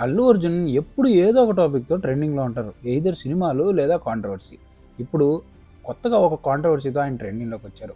అల్లు అర్జున్ ఎప్పుడు ఏదో ఒక టాపిక్తో ట్రెండింగ్లో ఉంటారు. ఎయిదర్ సినిమాలు లేదా కాంట్రవర్సీ ఇప్పుడు కొత్తగా ఒక కాంట్రవర్సీతో ఆయన ట్రెండింగ్లోకి వచ్చారు.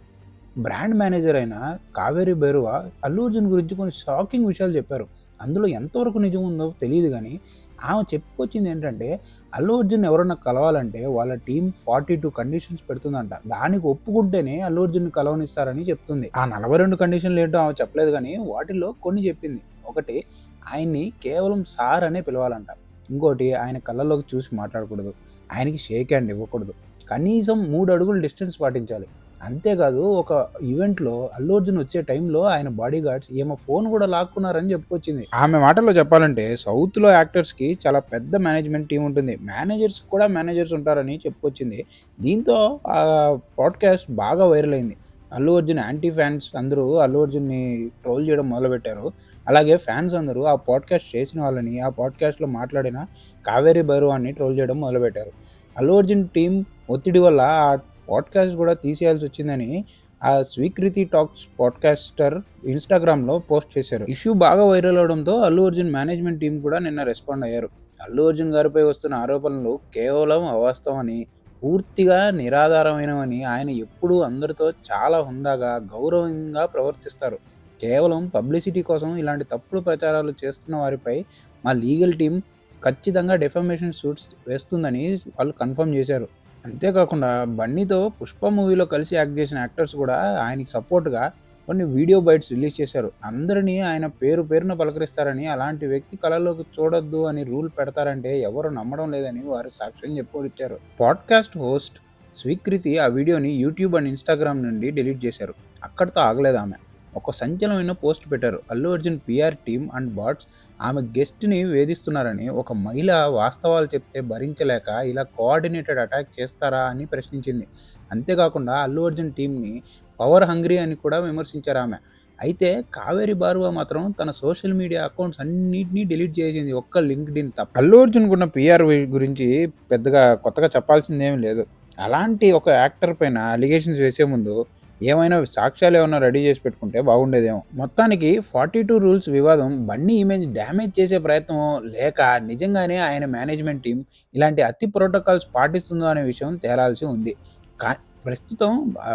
బ్రాండ్ మేనేజర్ అయిన కావేరి బెరువా అల్లు అర్జున్ గురించి కొన్ని షాకింగ్ విషయాలు చెప్పారు. అందులో ఎంతవరకు నిజం ఉందో తెలియదు కానీ ఆమె చెప్పుకొచ్చింది ఏంటంటే అల్లు అర్జున్ ఎవరన్నా కలవాలంటే వాళ్ళ టీం ఫార్టీ టూ కండిషన్స్ పెడుతుందంట. దానికి ఒప్పుకుంటేనే అల్లు అర్జున్ కలవనిస్తారని చెప్తుంది. ఆ నలభై రెండు కండిషన్లు ఏంటో ఆమె చెప్పలేదు కానీ వాటిలో కొన్ని చెప్పింది. ఒకటి ఆయన్ని కేవలం సార్ అనే పిలవాలంట. ఇంకోటి ఆయన కళ్ళలోకి చూసి మాట్లాడకూడదు. ఆయనకి షేక్ హ్యాండ్ ఇవ్వకూడదు. కనీసం మూడు అడుగులు డిస్టెన్స్ పాటించాలి. అంతేకాదు ఒక ఈవెంట్లో అల్లు అర్జున్ వచ్చే టైంలో ఆయన బాడీ గార్డ్స్ ఏమో ఫోన్ కూడా లాక్కున్నారని చెప్పుకొచ్చింది. ఆమె మాటల్లో చెప్పాలంటే సౌత్లో యాక్టర్స్కి చాలా పెద్ద మేనేజ్మెంట్ టీం ఉంటుంది. మేనేజర్స్ కూడా మేనేజర్స్ ఉంటారని చెప్పుకొచ్చింది. దీంతో ఆ పాడ్కాస్ట్ బాగా వైరల్ అయింది. అల్లు అర్జున్ యాంటీ ఫ్యాన్స్ అందరూ అల్లు అర్జున్ని ట్రోల్ చేయడం మొదలుపెట్టారు. అలాగే ఫ్యాన్స్ అందరూ ఆ పాడ్కాస్ట్ చేసిన వాళ్ళని ఆ పాడ్కాస్ట్లో మాట్లాడిన కావేరి భైరవాన్ని ట్రోల్ చేయడం మొదలుపెట్టారు. అల్లు అర్జున్ టీం ఒత్తిడి వల్ల ఆ పాడ్కాస్ట్ కూడా తీసేయాల్సి వచ్చిందని ఆ స్వీకృతి టాక్స్ పాడ్కాస్టర్ ఇన్స్టాగ్రామ్లో పోస్ట్ చేశారు. ఇష్యూ బాగా వైరల్ అవడంతో అల్లు అర్జున్ మేనేజ్మెంట్ టీం కూడా నిన్న రెస్పాండ్ అయ్యారు. అల్లు అర్జున్ గారిపై వస్తున్న ఆరోపణలు కేవలం అవాస్తవమని పూర్తిగా నిరాధారమైనవని ఆయన ఎప్పుడూ అందరితో చాలా హుందాగా గౌరవంగా ప్రవర్తిస్తారు. కేవలం పబ్లిసిటీ కోసం ఇలాంటి తప్పుడు ప్రచారాలు చేస్తున్న వారిపై మా లీగల్ టీం ఖచ్చితంగా డెఫమేషన్ సూట్స్ వేస్తుందని వాళ్ళు కన్ఫర్మ్ చేశారు. అంతేకాకుండా బన్నీతో పుష్ప మూవీలో కలిసి యాక్ట్ చేసిన యాక్టర్స్ కూడా ఆయనకి సపోర్ట్గా కొన్ని వీడియో బైట్స్ రిలీజ్ చేశారు. అందరినీ ఆయన పేరు పేరున పలకరిస్తారని అలాంటి వ్యక్తి కళలోకి చూడొద్దు అని రూల్ పెడతారంటే ఎవరు నమ్మడం లేదని వారు సాక్ష్యం చెప్పుకొచ్చారు పాడ్కాస్ట్ హోస్ట్ స్వీకృతి ఆ వీడియోని యూట్యూబ్ అండ్ ఇన్స్టాగ్రామ్ నుండి డిలీట్ చేశారు. అక్కడితో ఆగలేదు ఆమె. ఒక సంచలనమైన పోస్ట్ పెట్టారు. Allu Arjun PR team and bots ఆమె గెస్ట్ని వేధిస్తున్నారని ఒక మహిళ వాస్తవాలు చెప్తే భరించలేక ఇలా కోఆర్డినేటెడ్ అటాక్ చేస్తారా అని ప్రశ్నించింది. అంతేకాకుండా అల్లు అర్జున్ టీంని పవర్ హంగ్రీ అని కూడా విమర్శించారు ఆమె. అయితే కావేరి బారువా మాత్రం తన సోషల్ మీడియా అకౌంట్స్ అన్నింటినీ డిలీట్ చేసింది ఒక్క లింక్డ్ ఇన్ తప్ప. అల్లు అర్జున్ కున్న పిఆర్ గురించి పెద్దగా కొత్తగా చెప్పాల్సిందేమీ లేదు. అలాంటి ఒక యాక్టర్ పైన అలిగేషన్స్ వేసే ముందు ఏమైనా సాక్ష్యాలు ఏమైనా రెడీ చేసి పెట్టుకుంటే బాగుండేదేమో. మొత్తానికి ఫార్టీ టూ రూల్స్ వివాదం బన్నీ ఇమేజ్ డ్యామేజ్ చేసే ప్రయత్నం లేక నిజంగానే ఆయన మేనేజ్మెంట్ టీం ఇలాంటి అతి ప్రోటోకాల్స్ పాటిస్తుందో అనే విషయం తేలాల్సి ఉంది. కా ప్రస్తుతం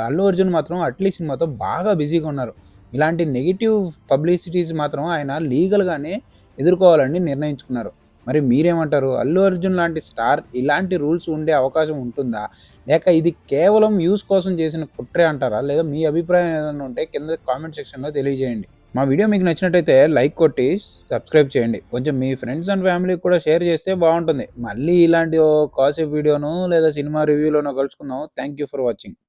అల్లు అర్జున్ మాత్రం అట్లీ సినిమాతో బాగా బిజీగా ఉన్నారు. ఇలాంటి నెగిటివ్ పబ్లిసిటీస్ మాత్రం ఆయన లీగల్గానే ఎదుర్కోవాలని నిర్ణయించుకున్నారు. మరి మీరేమంటారు? అల్లు అర్జున్ లాంటి స్టార్ ఇలాంటి రూల్స్ ఉండే అవకాశం ఉంటుందా? లేక ఇది కేవలం యూస్ కోసం చేసిన కుట్రే అంటారా? లేదా మీ అభిప్రాయం ఏదైనా ఉంటే కింద కామెంట్ సెక్షన్లో తెలియజేయండి. మా వీడియో మీకు నచ్చినట్టయితే లైక్ కొట్టి సబ్స్క్రైబ్ చేయండి. కొంచెం మీ ఫ్రెండ్స్ అండ్ ఫ్యామిలీకి కూడా షేర్ చేస్తే బాగుంటుంది. మళ్ళీ ఇలాంటి కాసేపు వీడియోను లేదా సినిమా రివ్యూలోనో కలుసుకుందాం. Thank you for watching.